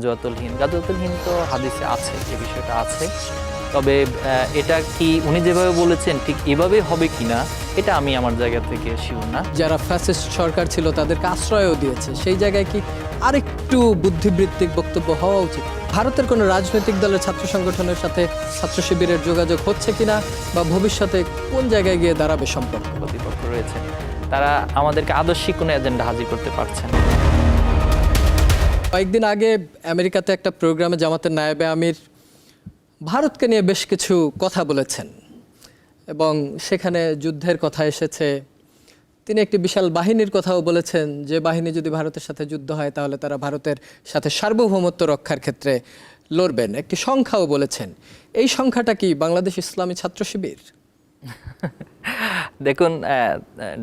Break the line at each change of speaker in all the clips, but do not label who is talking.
গাজওয়াতুল হিন্দ গাজওয়াতুল হিন্দ তো হাদিসে আছে এই বিষয়টা আছে। তবে এটা কি উনি যেভাবে বলেছেন ঠিক এভাবে হবে কিনা এটা আমি আমার জায়গা থেকে শিওর না।
যারা ফ্যাসিস্ট সরকার ছিল তাদেরকে আশ্রয়ও দিয়েছে। সেই জায়গায় কি আরেকটু বুদ্ধিবৃত্তিক বক্তব্য হওয়া উচিত? ভারতের কোনো রাজনৈতিক দলের ছাত্র সংগঠনের সাথে ছাত্র শিবিরের যোগাযোগ হচ্ছে কিনা বা ভবিষ্যতে কোন জায়গায় গিয়ে দাঁড়াবে সম্পর্ক?
প্রতিপক্ষ রয়েছে। তারা আমাদেরকে আদর্শিক কোনো এজেন্ডা হাজির করতে পারছে না।
কয়েকদিন আগে আমেরিকাতে একটা প্রোগ্রামে জামাতের নায়েবে আমির ভারতকে নিয়ে বেশ কিছু কথা বলেছেন। এবং সেখানে যুদ্ধের কথা এসেছে। তিনি একটি বিশাল বাহিনীর কথাও বলেছেন যে বাহিনী যদি ভারতের সাথে যুদ্ধ হয় তাহলে তারা ভারতের সাথে সার্বভৌমত্ব রক্ষার ক্ষেত্রে লড়বেন। একটি সংখ্যাও বলেছেন। এই সংখ্যাটা কি বাংলাদেশ ইসলামী ছাত্র শিবির?
দেখুন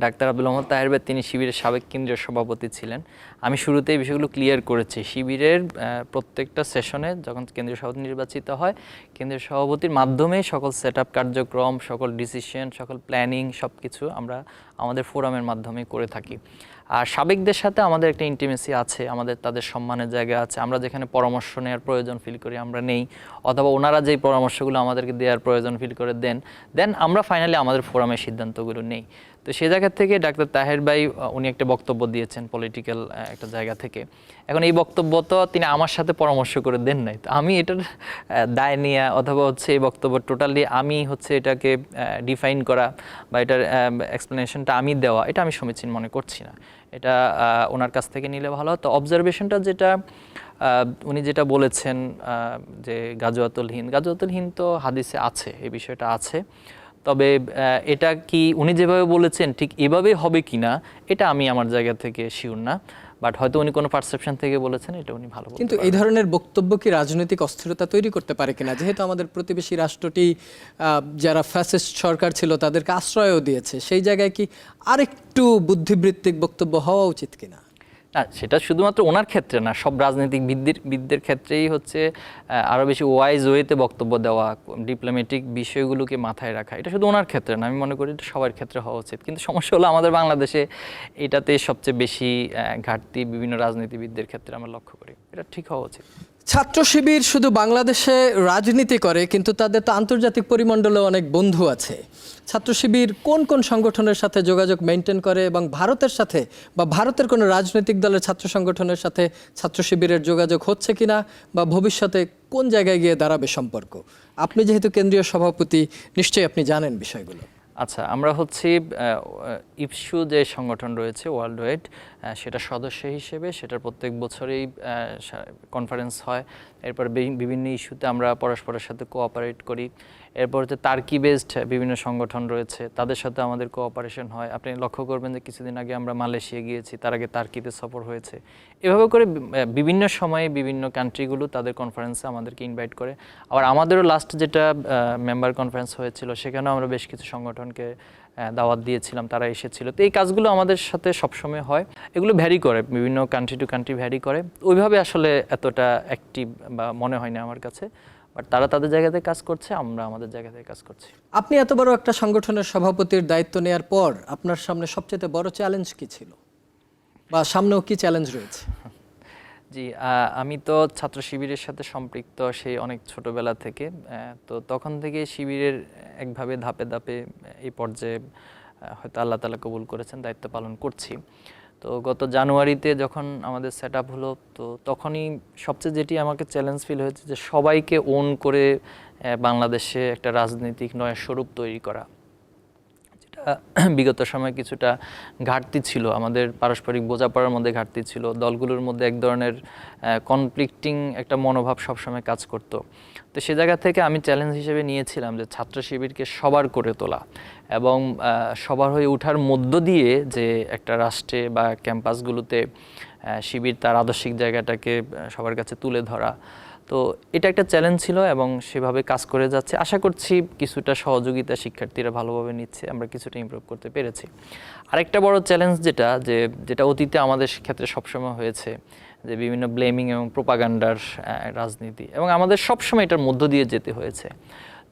ডাক্তার আব্দুল মোহাম্মদ তাহের ভাই, তিনি শিবিরের সাবেক কেন্দ্রীয় সভাপতি ছিলেন। আমি শুরুতে এই বিষয়গুলো ক্লিয়ার করেছি। শিবিরের প্রত্যেকটা সেশনে যখন কেন্দ্রীয় সভাপতি নির্বাচিত হয় কেন্দ্রীয় সভাপতির মাধ্যমে সকল সেট কার্যক্রম সকল ডিসিশন সকল প্ল্যানিং সব কিছু আমরা আমাদের ফোরামের মাধ্যমে করে থাকি। আর সাবেকদের সাথে আমাদের একটা ইন্টিমেসি আছে, আমাদের তাদের সম্মানের জায়গা আছে, আমরা যেখানে পরামর্শ নেওয়ার প্রয়োজন ফিল করি, আমরা নেই, অথবা ওনারা যেই পরামর্শগুলো আমাদেরকে দেওয়ার প্রয়োজন ফিল করে দেন দেন আমরা ফাইনালি আমাদের ফোরামের সিদ্ধান্তগুলো নেই। তো সে জায়গা থেকে ডাক্তার তাহের ভাই উনি একটা বক্তব্য দিয়েছেন পলিটিক্যাল একটা জায়গা থেকে। এখন এই বক্তব্য তো তিনি আমার সাথে পরামর্শ করে দেন নাই। তো আমি এটার দায় নেওয়া অথবা হচ্ছে এই বক্তব্য টোটালি আমি হচ্ছে এটাকে ডিফাইন করা বা এটার এক্সপ্লেনেশনটা আমি দেওয়া, এটা আমি সমীচীন মনে করছি না। এটা ওনার কাছ থেকে নিলে ভালো তো অবজারভেশনটা যেটা উনি যেটা বলেছেন যে গাজওয়াতুল হিন্দ গাজওয়াতুল হিন্দ তো হাদিসে আছে, এই বিষয়টা আছে। তবে এটা কি উনি যেভাবে বলেছেন ঠিক এভাবে হবে কিনা এটা আমি আমার জায়গা থেকে শিওর না। বাট হয়তো উনি কোনো পারসেপশন থেকে বলেছেন এটা উনি ভালো
কিন্তু এই ধরনের বক্তব্য কি রাজনৈতিক অস্থিরতা তৈরি করতে পারে কিনা? যেহেতু আমাদের প্রতিবেশী রাষ্ট্রটি যারা ফ্যাসিস্ট সরকার ছিল তাদেরকে আশ্রয়ও দিয়েছে সেই জায়গায় কি আরেকটু বুদ্ধিবৃত্তিক বক্তব্য হওয়া উচিত কিনা?
না, সেটা শুধুমাত্র ওনার ক্ষেত্রে না, সব রাজনৈতিক বিদ্যের বিদদের ক্ষেত্রেই হচ্ছে আরও বেশি ওয়াইজ ওয়েতে বক্তব্য দেওয়া, ডিপ্লোম্যাটিক বিষয়গুলোকে মাথায় রাখা, এটা শুধু ওনার ক্ষেত্রে না, আমি মনে করি এটা সবার ক্ষেত্রে হওয়া উচিত। কিন্তু সমস্যা হলো আমাদের বাংলাদেশে এটাতে সবচেয়ে বেশি ঘাটতি বিভিন্ন রাজনীতিবিদদের ক্ষেত্রে আমরা লক্ষ্য করি, এটা ঠিক হওয়া উচিত।
ছাত্র শিবির শুধু বাংলাদেশে রাজনীতি করে, কিন্তু তাদের তো আন্তর্জাতিক পরিমণ্ডলে অনেক বন্ধু আছে। ছাত্র শিবির কোন কোন সংগঠনের সাথে যোগাযোগ মেনটেন করে এবং ভারতের সাথে বা ভারতের কোনো রাজনৈতিক দলের ছাত্র সংগঠনের সাথে ছাত্র শিবিরের যোগাযোগ হচ্ছে কিনা বা ভবিষ্যতে কোন জায়গায় গিয়ে দাঁড়াবে সম্পর্ক? আপনি যেহেতু কেন্দ্রীয় সভাপতি, নিশ্চয়ই আপনি জানেন বিষয়গুলো।
আচ্ছা আমরা হচ্ছি ইপসু যে সংগঠন রয়েছে ওয়ার্ল্ড ওয়াইড সেটা সদস্য হিসেবে, সেটার প্রত্যেক বছরেই কনফারেন্স হয়। এরপর বিভিন্ন ইস্যুতে আমরা পরস্পরের সাথে কোঅপারেট করি। এরপর হচ্ছে তার্কি বেসড বিভিন্ন সংগঠন রয়েছে, তাদের সাথে আমাদের কোঅপারেশন হয়। আপনি লক্ষ্য করবেন যে কিছুদিন আগে আমরা মালয়েশিয়া গিয়েছি, তার আগে তার্কিতে সফর হয়েছে। এভাবে করে বিভিন্ন সময়ে বিভিন্ন কান্ট্রিগুলো তাদের কনফারেন্সে আমাদেরকে ইনভাইট করে। আবার আমাদেরও লাস্ট যেটা মেম্বার কনফারেন্স হয়েছিল, সেখানেও আমরা বেশ কিছু সংগঠনকে দাওয়াত দিয়েছিলাম, তারা এসেছিল। তো এই কাজগুলো আমাদের সাথে সবসময় হয়। এগুলো ভ্যারি করে, বিভিন্ন কান্ট্রি টু কান্ট্রি ভ্যারি করে। ওইভাবে আসলে এতটা অ্যাক্টিভ বা মনে হয় না আমার কাছে। বাট তারা তাদের জায়গাতে কাজ করছে, আমরা আমাদের জায়গাতে কাজ করছি।
আপনি এত বড় একটা সংগঠনের সভাপতির দায়িত্ব নেওয়ার পর আপনার সামনে সবচেয়ে বড় চ্যালেঞ্জ কি ছিল? বা সামনেও কি চ্যালেঞ্জ রয়েছে?
জি আমি তো ছাত্র শিবিরের সাথে সম্পৃক্ত সেই অনেক ছোটবেলা থেকে তো তখন থেকে শিবিরের একভাবে ধাপে ধাপে এই পর্যায়ে হয়তো আল্লাহ তালা কবুল করেছেন, দায়িত্ব পালন করছি। তো গত জানুয়ারিতে যখন আমাদের সেট আপ হলো, তো তখনই সবচেয়ে যেটি আমাকে চ্যালেঞ্জ ফিল হয়েছে যে সবাইকে ওন করে বাংলাদেশে একটা রাজনৈতিক নয়া স্বরূপ তৈরি করা। যেটা বিগত সময়ে কিছুটা ঘাটতি ছিল। আমাদের পারস্পরিক বোঝাপড়ার মধ্যে ঘাটতি ছিল। দলগুলোর মধ্যে এক ধরনের কনফ্লিক্টিং একটা মনোভাব সবসময় কাজ করতো। তো সে জায়গা থেকে আমি চ্যালেঞ্জ হিসেবে নিয়েছিলাম যে ছাত্র শিবিরকে সবার করে তোলা এবং সবার হয়ে ওঠার মধ্য দিয়ে যে একটা রাষ্ট্রে বা ক্যাম্পাসগুলোতে শিবির তার আদর্শিক জায়গাটাকে সবার কাছে তুলে ধরা। তো এটা একটা চ্যালেঞ্জ ছিল এবং সেভাবে কাজ করে যাচ্ছে। আশা করছি কিছুটা সহযোগিতা শিক্ষার্থীরা ভালোভাবে নিচ্ছে, আমরা কিছুটা ইমপ্রুভ করতে পেরেছি। আরেকটা বড় চ্যালেঞ্জ যেটা, যে, যেটা অতীতে আমাদের ক্ষেত্রে সবসময় হয়েছে, যে, বিভিন্ন ব্লেমিং এবং প্রোপাগান্ডার রাজনীতি এবং আমাদের সবসময় এটার মধ্য দিয়ে যেতে হয়েছে।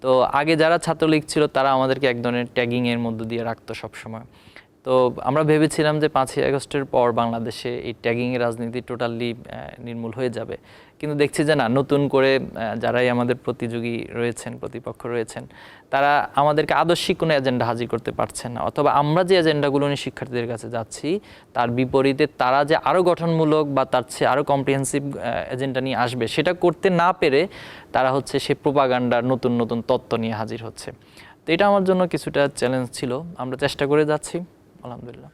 তো আগে যারা ছাত্রলীগ ছিল, তারা আমাদেরকে এক ধরনের ট্যাগিংয়ের মধ্য দিয়ে রাখতো সবসময়। তো আমরা ভেবেছিলাম যে পাঁচই আগস্টের পর বাংলাদেশে এই ট্যাগিংয়ের রাজনীতি টোটালি নির্মূল হয়ে যাবে। কিন্তু দেখছি যে না, নতুন করে যারাই আমাদের প্রতিযোগী রয়েছেন, প্রতিপক্ষ রয়েছেন, তারা আমাদেরকে আদর্শিক কোনো এজেন্ডা হাজির করতে পারছেন না। অথবা আমরা যে এজেন্ডাগুলো নিয়ে শিক্ষার্থীদের কাছে যাচ্ছি, তার বিপরীতে তারা যে আরও গঠনমূলক বা তার চেয়ে আরও কম্প্রিহেন্সিভ এজেন্ডা নিয়ে আসবে, সেটা করতে না পেরে তারা হচ্ছে সে প্রোপাগান্ডার নতুন নতুন তত্ত্ব নিয়ে হাজির হচ্ছে। তো এটা আমার জন্য কিছুটা চ্যালেঞ্জ ছিল। আমরা চেষ্টা করে যাচ্ছি। alhamdulillah.